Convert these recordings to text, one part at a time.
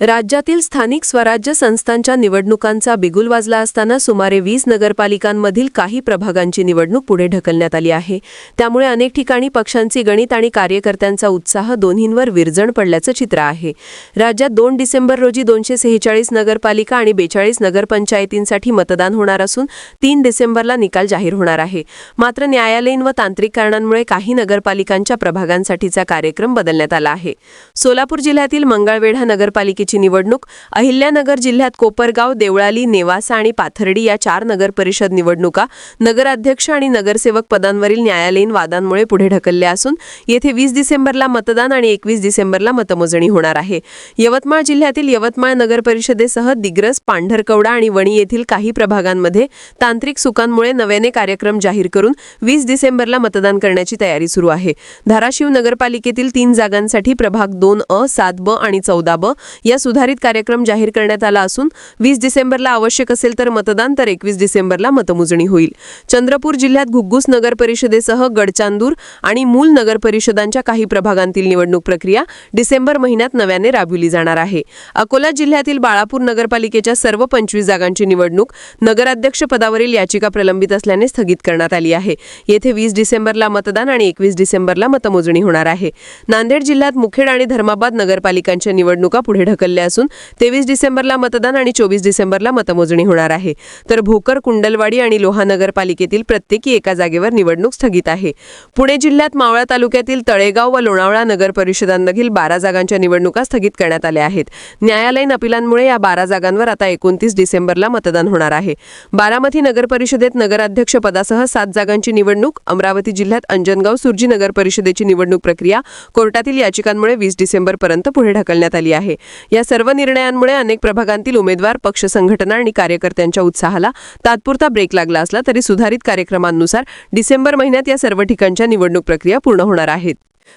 राज्यातील स्थानिक स्वराज्य संस्थांच्या निवडणुकांचा बिगुल वाजला असताना सुमारे वीस नगरपालिकांमधील काही प्रभागांची निवडणूक पुढे ढकलण्यात आली आहे. त्यामुळे अनेक ठिकाणी पक्षांची गणित आणि कार्यकर्त्यांचा उत्साह दोन्हींवर विरजण पडल्याचं चित्र आहे. राज्यात दोन डिसेंबर रोजी दोनशे सेहेचाळीस नगरपालिका आणि बेचाळीस नगरपंचायतींसाठी मतदान होणार असून तीन डिसेंबरला निकाल जाहीर होणार आहे. मात्र न्यायालयीन व तांत्रिक कारणांमुळे काही नगरपालिकांच्या प्रभागांसाठीचा कार्यक्रम बदलण्यात आला आहे. सोलापूर जिल्ह्यातील मंगळवेढा नगरपालिकेची निवडणूक अहिल्यानगर जिल्ह्यात कोपरगाव देवळाली नेवासा आणि पाथर्डी या चार नगर परिषद निवडणुका नगराध्यक्ष आणि नगरसेवक पदांवरील न्यायालयीन वादांमुळे पुढे ढकलल्या असून येथे वीस डिसेंबरला मतदान आणि एकवीस डिसेंबरला मतमोजणी होणार आहे. यवतमाळ जिल्ह्यातील यवतमाळ नगर परिषदेसह दिग्रस पांढरकवडा आणि वणी येथील काही प्रभागांमध्ये तांत्रिक चुकांमुळे नव्याने कार्यक्रम जाहीर करून वीस डिसेंबरला मतदान करण्याची तयारी सुरू आहे. धाराशिव नगरपालिकेतील तीन जागांसाठी प्रभाग दोन अ सात ब आणि चौदा ब या सुधारित कार्यक्रम जाहीर करण्यात आला असून वीस डिसेंबरला आवश्यक असेल तर मतदान तर एकवीस डिसेंबरला मतमोजणी होईल. चंद्रपूर जिल्ह्यात घुग्गुस नगर परिषदेसह गडचांदूर आणि मूल नगर परिषदांच्या काही प्रभागांतील निवडणूक प्रक्रिया डिसेंबर महिन्यात नव्याने राबविली जाणार आहे. अकोला जिल्ह्यातील बाळापूर नगरपालिकेच्या सर्व पंचवीस जागांची निवडणूक नगराध्यक्ष पदावरील याचिका प्रलंबित असल्याने स्थगित करण्यात आली आहे. येथे वीस डिसेंबरला मतदान आणि एकवीस डिसेंबरला मतमोजणी होणार आहे. नांदेड जिल्ह्यात मुखेड आणि धर्माबाद नगरपालिकांच्या निवडणुका पुढे ढकल ढकलले असून तेवीस डिसेंबरला मतदान आणि चोवीस डिसेंबरला मतमोजणी होणार आहे. तर भोकर कुंडलवाडी आणि लोहा नगरपालिकेतील प्रत्येकी एका जागेवर निवडणूक स्थगित आहे. पुणे जिल्ह्यात मावळा तालुक्यातील तळेगाव व लोणावळा नगर परिषदांमधील बारा जागांच्या निवडणुका स्थगित करण्यात आल्या आहेत. न्यायालयीन अपिलांमुळे या बारा जागांवर आता एकोणतीस डिसेंबरला मतदान होणार आहे. बारामती नगर परिषदेत नगराध्यक्ष पदासह सात जागांची निवडणूक अमरावती जिल्ह्यात अंजनगाव सुरजी नगर परिषदेची निवडणूक प्रक्रिया कोर्टातील याचिकांमुळे वीस डिसेंबरपर्यंत पुढे ढकलण्यात आली आहे. या सर्व निर्णयांमुळे अनेक प्रभागांतील उमेदवार पक्ष संघटना आणि कार्यकर्त्यांच्या उत्साहाला तात्पुरता ब्रेक लागला असला तरी सुधारित कार्यक्रमांनुसार डिसेंबर महिन्यात या सर्व ठिकाणच्या निवडणूक प्रक्रिया पूर्ण होणार आहेत.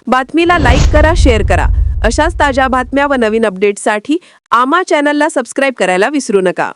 बातमीला लाईक करा शेअर करा. अशाच ताज्या बातम्या व नवीन अपडेट्ससाठी आमा चॅनलला सबस्क्राईब करायला विसरू नका.